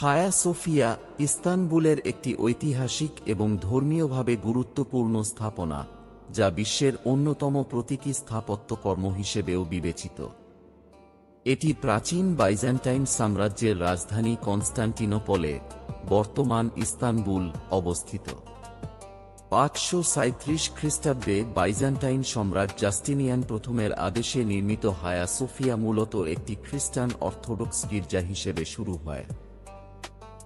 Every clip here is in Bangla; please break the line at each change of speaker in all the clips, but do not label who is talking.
হায়া সোফিয়া ইস্তানবুলের একটি ঐতিহাসিক এবং ধর্মীয়ভাবে গুরুত্বপূর্ণ স্থাপনা, যা বিশ্বের অন্যতম প্রতীকী স্থাপত্যকর্ম হিসেবেও বিবেচিত। এটি প্রাচীন বাইজেন্টাইন সাম্রাজ্যের রাজধানী কনস্টান্টিনোপলে, বর্তমান ইস্তানবুল, অবস্থিত। পাঁচশো সাঁত্রিশ খ্রিস্টাব্দে বাইজেন্টাইন সম্রাট জাস্টিনিয়ান প্রথমের আদেশে নির্মিত হায়া সোফিয়া মূলত একটি খ্রিস্টান অর্থোডক্স গির্জা হিসেবে শুরু হয়।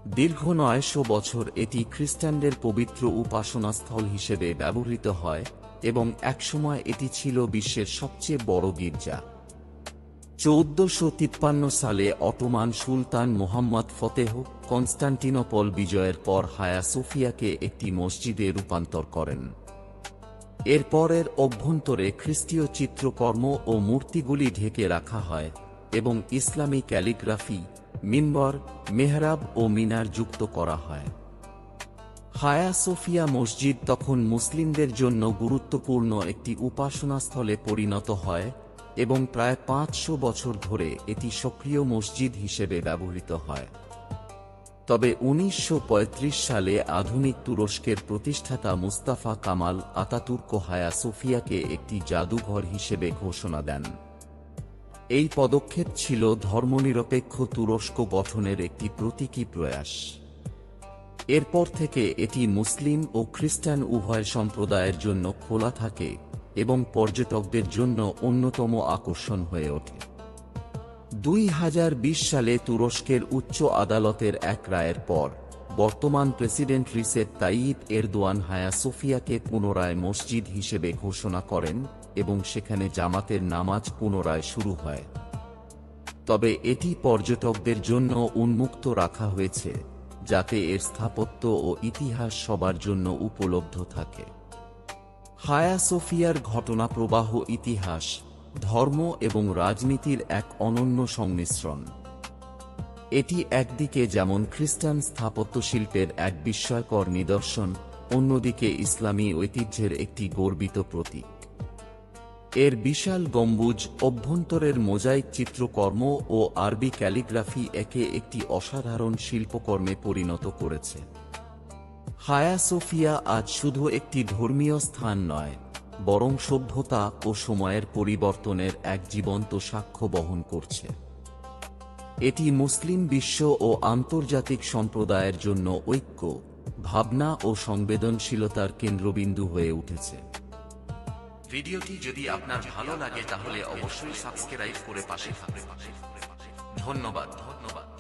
দীর্ঘ নয়শো বছর এটি খ্রিস্টানদের পবিত্র উপাসনাস্থল হিসেবে ব্যবহৃত হয় এবং একসময় এটি ছিল বিশ্বের সবচেয়ে বড় গির্জা। চৌদ্দশো তিপ্পান্ন সালে অটোমান সুলতান মোহাম্মদ ফতেহ কনস্টান্টিনোপল বিজয়ের পর হায়া সোফিয়াকে একটি মসজিদে রূপান্তর করেন। এরপরের অভ্যন্তরে খ্রিস্টীয় চিত্রকর্ম ও মূর্তিগুলি ঢেকে রাখা হয় এবং ইসলামী ক্যালিগ্রাফি মিনবর মেহরাব ও মিনার যুক্ত করা হয়। হায়া সোফিয়া মসজিদ তখন মুসলিমদের জন্য গুরুত্বপূর্ণ একটি উপাসনাস্থলে পরিণত হয় এবং প্রায় পাঁচশো বছর ধরে এটি সক্রিয় মসজিদ হিসেবে ব্যবহৃত হয়। তবে উনিশশো পঁয়ত্রিশ সালে আধুনিক তুরস্কের প্রতিষ্ঠাতা মুস্তাফা কামাল আতাতুর্ক হায়া সোফিয়াকে একটি জাদুঘর হিসেবে ঘোষণা দেন। এই পদক্ষেপ ছিল ধর্মনিরপেক্ষ তুরস্ক গঠনের একটি প্রতীকী প্রয়াস। এরপর থেকে এটি মুসলিম ও খ্রিস্টান উভয় সম্প্রদায়ের জন্য খোলা থাকে এবং পর্যটকদের জন্য অন্যতম আকর্ষণ হয়ে ওঠে। দুই হাজার বিশ সালে তুরস্কের উচ্চ আদালতের এক রায়ের পর বর্তমান প্রেসিডেন্ট রিসেপ তাইয়িপ এরদোয়ান হায়া সোফিয়াকে পুনরায় মসজিদ হিসেবে ঘোষণা করেন এবং সেখানে জামাতের নামাজ পুনরায় শুরু হয়। তবে এটি পর্যটকদের জন্য উন্মুক্ত রাখা হয়েছে, যাতে এর স্থাপত্য ও ইতিহাস সবার জন্য উপলব্ধ থাকে। হায়া সোফিয়ার ঘটনা প্রবাহ ইতিহাস, ধর্ম এবং রাজনীতির এক অনন্য সংমিশ্রণ। এটি একদিকে যেমন খ্রিস্টান স্থাপত্য শিল্পের এক বিস্ময়কর নিদর্শন, অন্যদিকে ইসলামী ঐতিহ্যের একটি গর্বিত প্রতীক। এর বিশাল গম্বুজ, অভ্যন্তরের মোজাইক চিত্রকর্ম ও আরবি ক্যালিগ্রাফি একে একটি অসাধারণ শিল্পকর্মে পরিণত করেছে। হায়া সোফিয়া আজ শুধু একটি ধর্মীয় স্থান নয়, বরং সভ্যতা ও সময়ের পরিবর্তনের এক জীবন্ত সাক্ষ্য বহন করছে। এটি মুসলিম বিশ্ব ও আন্তর্জাতিক সম্প্রদায়ের জন্য ঐক্য, ভাবনা ও সংবেদনশীলতার কেন্দ্রবিন্দু হয়ে উঠেছে। ভিডিওটি যদি আপনার ভালো লাগে তাহলে অবশ্যই সাবস্ক্রাইব করে পাশে থাকবে ধন্যবাদ। ধন্যবাদ।